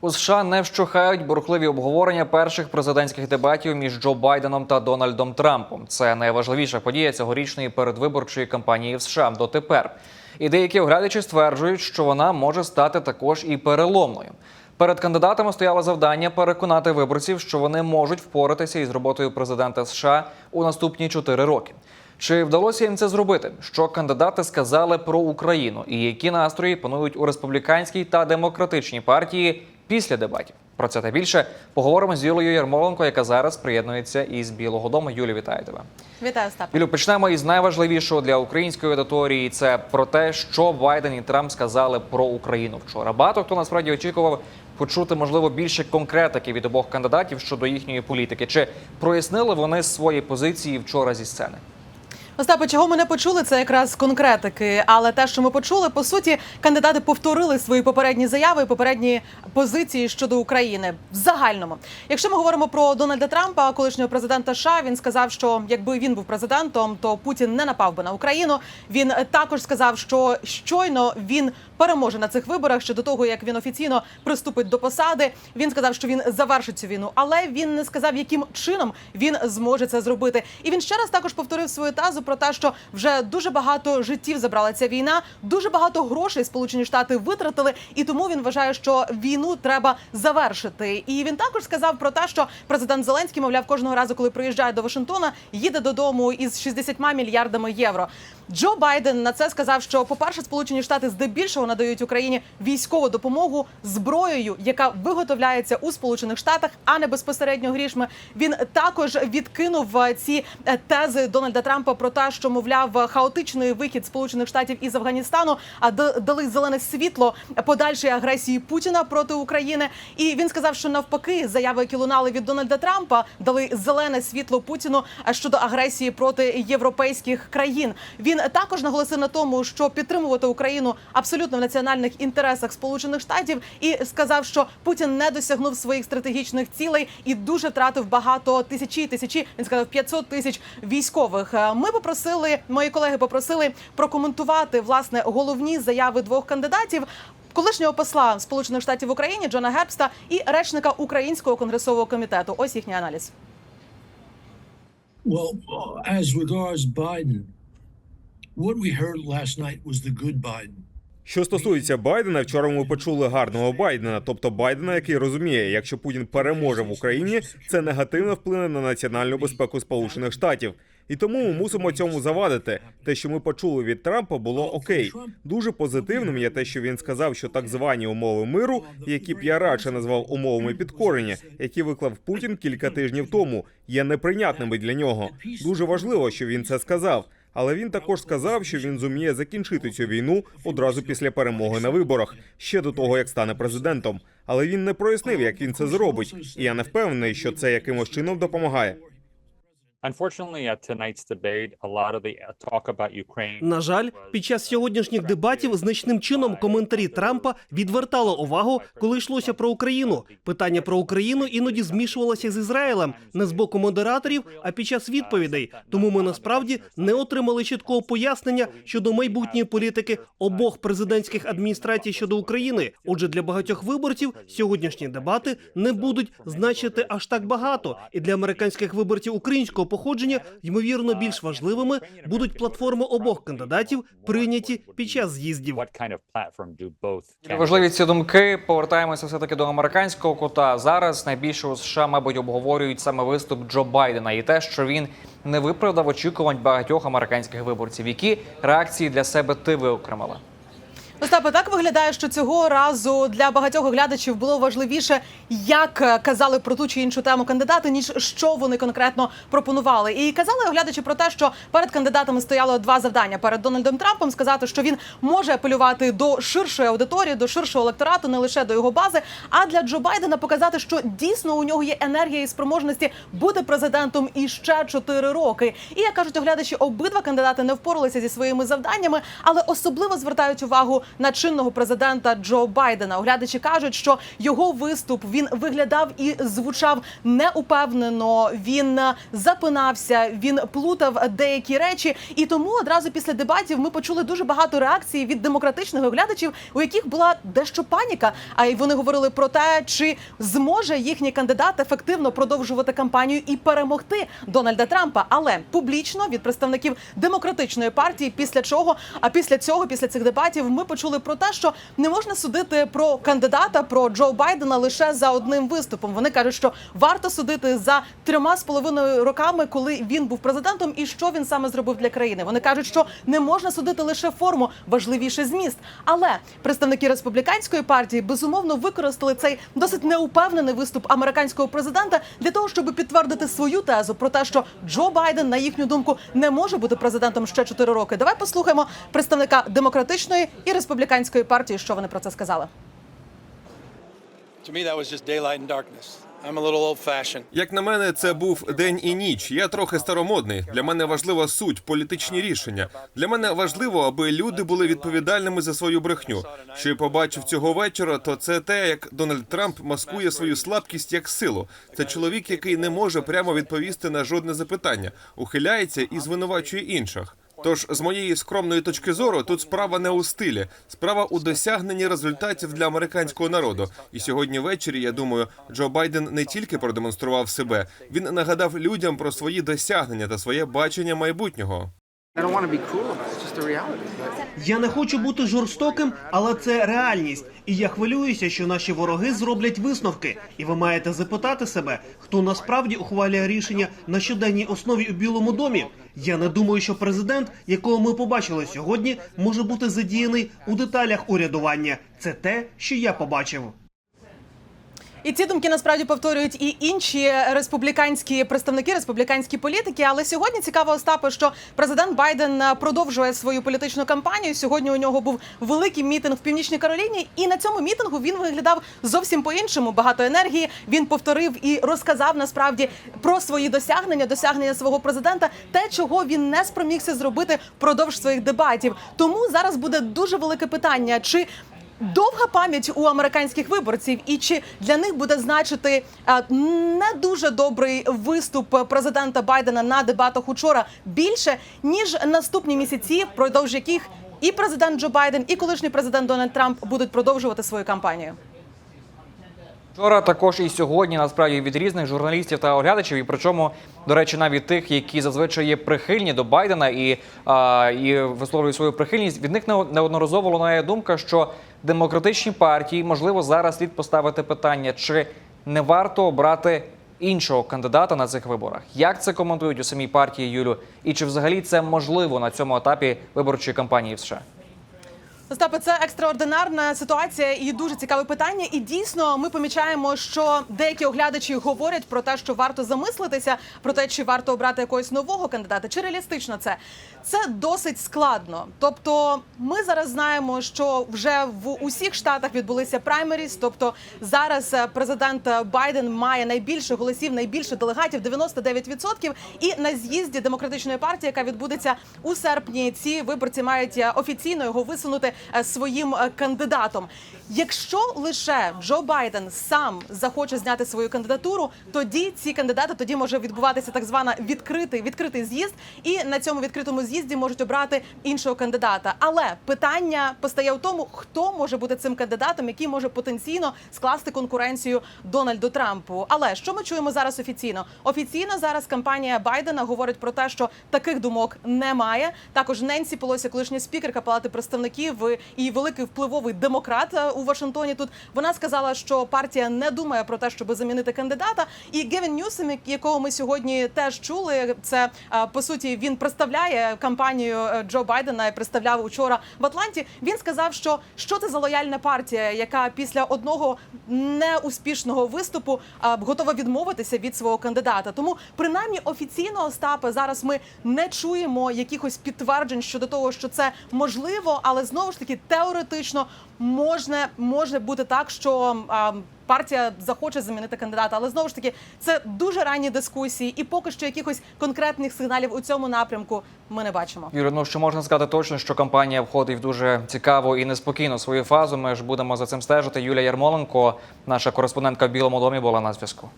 У США не вщухають бурхливі обговорення перших президентських дебатів між Джо Байденом та Дональдом Трампом. Це найважливіша подія цьогорічної передвиборчої кампанії в США дотепер. І деякі оглядачі стверджують, що вона може стати також і переломною. Перед кандидатами стояло завдання переконати виборців, що вони можуть впоратися із роботою президента США у наступні чотири роки. Чи вдалося їм це зробити? Що кандидати сказали про Україну, і які настрої панують у республіканській та демократичній партії після дебатів? Про це та більше поговоримо з Юлією Ярмоленко, яка зараз приєднується із Білого Дому. Юлі, вітаю тебе. Вітаю, Остап. Юлю, почнемо із найважливішого для української аудиторії. Це про те, що Байден і Трамп сказали про Україну вчора. Багато хто насправді очікував почути можливо більше конкретики від обох кандидатів щодо їхньої політики. Чи прояснили вони свої позиції вчора зі сцени? Остапе, чого ми не почули, це якраз конкретики. Але те, що ми почули, по суті, кандидати повторили свої попередні заяви і попередні позиції щодо України в загальному. Якщо ми говоримо про Дональда Трампа, колишнього президента США, він сказав, що якби він був президентом, то Путін не напав би на Україну. Він також сказав, що щойно він переможе на цих виборах ще до того, як він офіційно приступить до посади. Він сказав, що він завершить цю війну, але він не сказав, яким чином він зможе це зробити. І він ще раз також повторив свою тазу про те, що вже дуже багато життів забрала ця війна, дуже багато грошей Сполучені Штати витратили, і тому він вважає, що війну треба завершити. І він також сказав про те, що президент Зеленський, мовляв, кожного разу, коли приїжджає до Вашингтона, їде додому із 60 мільярдами євро. Джо Байден на це сказав, що, по-перше, Сполучені Штати здебільшого надають Україні військову допомогу зброєю, яка виготовляється у Сполучених Штатах, а не безпосередньо грішми. Він також відкинув е, ці е, тези Дональда Трампа про те, що мовляв хаотичний вихід Сполучених Штатів із Афганістану, а дали зелене світло подальшої агресії Путіна проти України. І він сказав, що навпаки, заяви, які лунали від Дональда Трампа, дали зелене світло Путіну е, щодо агресії проти європейських країн. Він також наголосив на тому, що підтримувати Україну абсолютно в національних інтересах Сполучених Штатів, і сказав, що Путін не досягнув своїх стратегічних цілей і дуже втратив багато тисячі тисячі. Він сказав 500 тисяч військових. Е, Ми попросили, мої колеги попросили прокоментувати власне головні заяви двох кандидатів. Колишнього посла Сполучених Штатів в Україні Джона Гербста і речника Українського конгресового комітету. Ось їхній аналіз. Well, as regards Biden, what we heard last night was the good Biden. Що стосується Байдена, вчора ми почули гарного Байдена, тобто Байдена, який розуміє, якщо Путін переможе в Україні, це негативно вплине на національну безпеку Сполучених Штатів. І тому ми мусимо цьому завадити. Те, що ми почули від Трампа, було окей. Дуже позитивним є те, що він сказав, що так звані умови миру, які б я радше назвав умовами підкорення, які виклав Путін кілька тижнів тому, є неприйнятними для нього. Дуже важливо, що він це сказав. Але він також сказав, що він зуміє закінчити цю війну одразу після перемоги на виборах, ще до того як стане президентом. Але він не прояснив, як він це зробить, і я не впевнений, що це якимось чином допомагає. На жаль, під час сьогоднішніх дебатів значним чином коментарі Трампа відвертали увагу, коли йшлося про Україну. Питання про Україну іноді змішувалося з Ізраїлем не з боку модераторів, а під час відповідей. Тому ми насправді не отримали чіткого пояснення щодо майбутньої політики обох президентських адміністрацій щодо України. Отже, для багатьох виборців сьогоднішні дебати не будуть значити аж так багато, і для американських виборців українського походження ймовірно більш важливими будуть платформи обох кандидатів, прийняті під час з'їздів. Важливі ці думки. Повертаємося все таки до американського кута. Зараз найбільше у США, мабуть, обговорюють саме виступ Джо Байдена і те, що він не виправдав очікувань багатьох американських виборців. Які реакції для себе ти виокремила? Остапе, так виглядає, що цього разу для багатьох оглядачів було важливіше, як е, казали про ту чи іншу тему кандидати, ніж що вони конкретно пропонували. І казали оглядачі про те, що перед кандидатами стояло два завдання перед Дональдом Трампом сказати, що він може апелювати до ширшої аудиторії, до ширшого електорату, не лише до його бази. А для Джо Байдена показати, що дійсно у нього є енергія і спроможності бути президентом і ще чотири роки. І як кажуть оглядачі, обидва кандидати не впоралися зі своїми завданнями, але особливо звертають увагу на чинного президента Джо Байдена. Оглядачі кажуть, що його виступ він виглядав і звучав неупевнено. Він запинався, він плутав деякі речі. І тому одразу після дебатів ми почули дуже багато реакцій від демократичних оглядачів, у яких була дещо паніка. А й вони говорили про те, чи зможе їхній кандидат ефективно продовжувати кампанію і перемогти Дональда Трампа. Але публічно від представників демократичної партії, після чого, а після цього, після цих дебатів, ми почули про те, що не можна судити про кандидата про Джо Байдена лише за одним виступом. Вони кажуть, що варто судити за трьома з половиною роками, коли він був президентом, і що він саме зробив для країни. Вони кажуть, що не можна судити лише форму, важливіше зміст. Але представники республіканської партії безумовно використали цей досить неупевнений виступ американського президента для того, щоб підтвердити свою тезу про те, що Джо Байден, на їхню думку, не може бути президентом ще 4 роки. Давай послухаємо представника демократичної і республіканської партії, що вони про це сказали. To me, that was just daylight and darkness. I'm a little old fashioned. Як на мене, це був день і ніч. Я трохи старомодний. Для мене важлива суть, політичні рішення. Для мене важливо, аби люди були відповідальними за свою брехню. Що я побачив цього вечора, то це те, як Дональд Трамп маскує свою слабкість як силу. Це чоловік, який не може прямо відповісти на жодне запитання, ухиляється і звинувачує інших. Тож, з моєї скромної точки зору, тут справа не у стилі, справа у досягненні результатів для американського народу. І сьогодні ввечері, я думаю, Джо Байден не тільки продемонстрував себе, він нагадав людям про свої досягнення та своє бачення майбутнього. Я не хочу бути жорстоким, але це реальність. І я хвилююся, що наші вороги зроблять висновки. І ви маєте запитати себе, хто насправді ухвалює рішення на щоденній основі у Білому домі. Я не думаю, що президент, якого ми побачили сьогодні, може бути задіяний у деталях урядування. Це те, що я побачив. І ці думки насправді повторюють і інші республіканські представники, республіканські політики. Але сьогодні цікаво Остапе, що президент Байден е, продовжує свою політичну кампанію. Сьогодні у нього був великий мітинг в північній Кароліні, і на цьому мітингу він виглядав зовсім по-іншому. Багато енергії. Він повторив і розказав насправді про свої досягнення, досягнення свого президента, те, чого він не спромігся зробити впродовж своїх дебатів. Тому зараз буде дуже велике питання, чи Довга пам'ять у американських виборців, і чи для них буде значити е, не дуже добрий виступ президента Байдена на дебатах учора більше ніж наступні місяці, впродовж яких і президент Джо Байден, і колишній президент Дональд Трамп будуть продовжувати свою кампанію. Вчора також і сьогодні насправді від різних журналістів та оглядачів, і причому, до речі, навіть тих, які зазвичай є прихильні до Байдена і, а, і висловлюють свою прихильність, від них неодноразово лунає думка, що демократичні партії можливо зараз слід поставити питання, чи не варто обрати іншого кандидата на цих виборах. Як це коментують у самій партії Юлю? І чи взагалі це можливо на цьому етапі виборчої кампанії в США? Остапе, це екстраординарна ситуація і дуже цікаве питання. І дійсно ми помічаємо, що деякі оглядачі говорять про те, що варто замислитися про те, чи варто обрати якогось нового кандидата, чи реалістично це. Це досить складно. Тобто, ми зараз знаємо, що вже в усіх штатах відбулися праймеріс. Тобто зараз е, президент Байден має найбільше голосів, найбільше делегатів 99%. І на з'їзді демократичної партії, яка відбудеться у серпні, ці виборці мають е, офіційно його висунути своїм е, кандидатом. Якщо лише Джо Байден сам захоче зняти свою кандидатуру, тоді ці кандидати тоді може відбуватися так звана відкритий відкритий з'їзд, і на цьому відкритому з'їзді можуть обрати іншого кандидата. Але питання постає в тому, хто може бути цим кандидатом, який може потенційно скласти конкуренцію Дональду Трампу. Але що ми чуємо зараз офіційно? Офіційно зараз кампанія Байдена говорить про те, що таких думок немає. Також Ненсі Пелосі, колишня спікерка Палати представників і великий впливовий демократ е, у Вашингтоні. Тут вона сказала, що партія не думає про те, щоб замінити кандидата. І Гевін Ньюсем, якого ми сьогодні теж чули, це по суті він представляє кампанію е, Джо Байдена і представляв учора в Атланті. Він сказав, що що це за лояльна партія, яка після одного неуспішного виступу готова відмовитися від свого кандидата. Тому принаймні офіційно Остапе зараз ми не чуємо якихось підтверджень щодо того, що це можливо, але знову ж таки теоретично можна може бути так, що а, партія захоче замінити кандидата, але знову ж таки це дуже ранні дискусії, і поки що якихось конкретних сигналів у цьому напрямку ми не бачимо. Юрій, ну що можна сказати точно, що кампанія входить в дуже цікаву і неспокійну свою фазу. Ми ж будемо за цим стежити. Юлія Ярмоленко, наша кореспондентка в Білому домі, була на зв'язку.